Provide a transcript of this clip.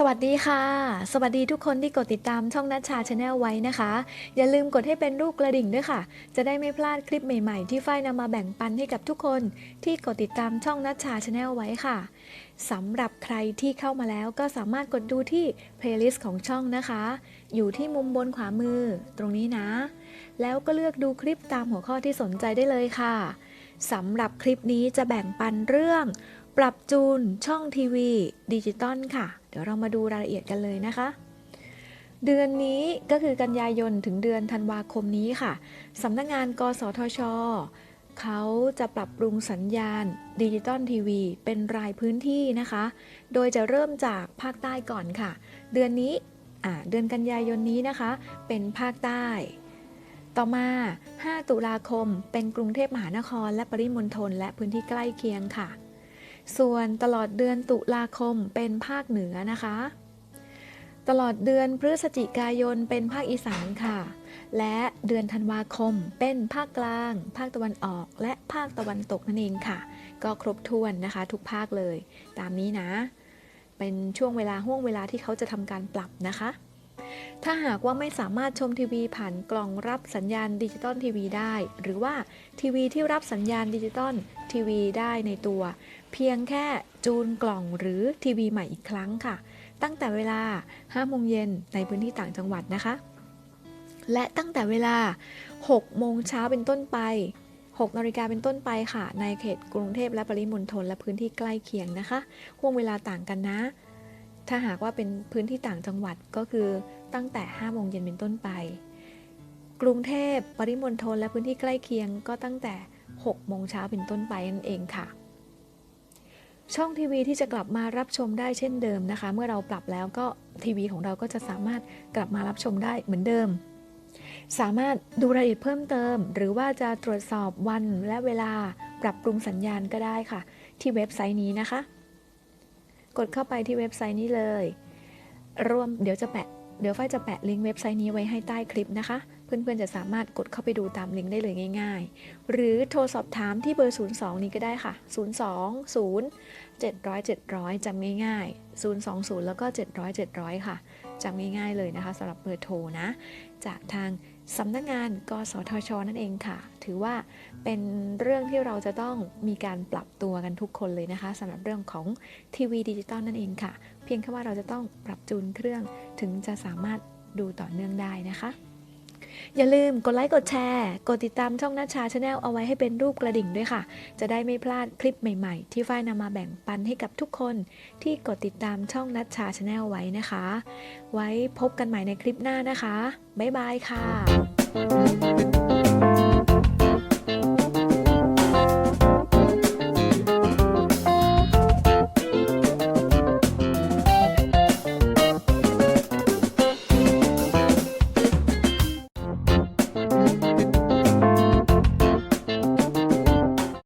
สวัสดีค่ะ สวัสดีทุกคนที่กดติดตามช่องนัชชาชาแนลไว้นะคะ อย่าลืมกดให้เป็นรูปกระดิ่งด้วยค่ะ จะได้ไม่พลาดคลิปใหม่ๆ ที่ฝ้ายนำมาแบ่งปันให้กับทุกคนที่กดติดตามช่องนัชชาชาแนลไว้ค่ะสำหรับใครที่เข้ามาแล้วก็สามารถกดดูที่ playlist ของช่องนะคะ อยู่ที่มุมบนขวามือตรงนี้นะ แล้วก็เลือกดูคลิปตามหัวข้อที่สนใจได้เลยค่ะสำหรับคลิปนี้จะแบ่งปันเรื่อง ปรับจูนช่องทีวีดิจิตอลค่ะ เดี๋ยวเรามาดูรายละเอียดกันเลยนะคะ เดือนนี้ก็คือกันยายนถึงเดือนธันวาคมนี้ค่ะสำนักงาน กสทช เขาจะปรับปรุงสัญญาณดิจิตอลทีวีเป็นรายพื้นที่นะคะ โดยจะเริ่มจากภาคใต้ก่อนค่ะ เดือนนี้เดือนกันยายนนี้นะคะ เป็นภาคใต้ ต่อมา 5 ตุลาคม เป็นกรุงเทพมหานคร และปริมณฑลและพื้นที่ใกล้เคียงค่ะ ส่วนตลอดเดือนตุลาคมเป็นภาคเหนือนะคะ ตลอดเดือนพฤศจิกายนเป็นภาคอีสานค่ะ และเดือนธันวาคมเป็นภาคกลาง ภาคตะวันออก และภาคตะวันตกนั่นเองค่ะ ก็ครบถ้วนนะคะทุกภาคเลย ตามนี้นะ เป็นช่วงเวลาห่วงเวลาที่เขาจะทำการปรับนะคะ ถ้าหากว่าไม่สามารถชมทีวีผ่านกล่องรับสัญญาณดิจิตอลทีวีได้ หรือว่าทีวีที่รับสัญญาณดิจิตอล ทีวีได้ในตัว เพียงแค่จูนกล่องหรือทีวีใหม่อีกครั้งค่ะ ตั้งแต่เวลา5โมงเย็นในพื้นที่ต่างจังหวัดนะคะ และตั้งแต่เวลา 6 โมงเช้าเป็นต้นไป 6นาฬิกาเป็นต้นไปค่ะ ในเขตกรุงเทพและปริมณฑลและพื้นที่ใกล้เคียงนะคะห่วงเวลาต่างกันนะ ถ้าหากว่าเป็นพื้นที่ต่างจังหวัดก็คือตั้งแต่5โมงเย็นเป็นต้นไป กรุงเทพปริมณฑลและพื้นที่ใกล้เคียงก็ตั้งแต่ 6 โมงเช้าเป็นต้นไปนั่นเองค่ะ ช่องทีวีที่จะกลับมารับชมได้เช่นเดิมนะคะ เมื่อเราปรับแล้วก็ทีวีของเราก็จะสามารถกลับมารับชมได้เหมือนเดิม สามารถดูรายละเอียดเพิ่มเติม หรือว่าจะตรวจสอบวันและเวลาปรับปรุงสัญญาณก็ได้ค่ะ ที่เว็บไซต์นี้นะคะ กดเข้าไปที่เว็บไซต์นี้เลย รวมเดี๋ยวจะแปะเดี๋ยวฝ้ายจะแปะลิงก์เว็บไซต์นี้ไว้ให้ใต้คลิปนะคะ เพื่อนๆจะสามารถกดเข้าไปดูตามลิงก์ได้เลยง่าย ๆ หรือโทรสอบถามที่เบอร์ 02 นี้ก็ได้ค่ะ 02 0 700 700จำง่าย ๆ 020 แล้วก็ 700 700 ค่ะจำง่าย ๆ เลยนะคะสำหรับเบอร์โทรนะ จากทางสำนักงานกสทช นั่นเองค่ะ ถือว่าเป็นเรื่องที่เราจะต้องมีการปรับตัวกันทุกคนเลยนะคะสำหรับเรื่องของทีวีดิจิตอลนั่นเองค่ะ เพียงแค่ว่าเราจะต้องปรับจูนเครื่องถึงจะสามารถดูต่อเนื่องได้นะคะ อย่าลืมกดไลค์กดแชร์ กดติดตามช่องนัชชาชาแนลเอาไว้ให้เป็นรูปกระดิ่งด้วยค่ะ จะได้ไม่พลาดคลิปใหม่ๆ ที่ฝ้ายนำมาแบ่งปันให้กับทุกคน ที่กดติดตามช่องนัชชาชาแนลไว้นะคะ ไว้พบกันใหม่ในคลิปหน้านะคะ บ๊ายบายค่ะ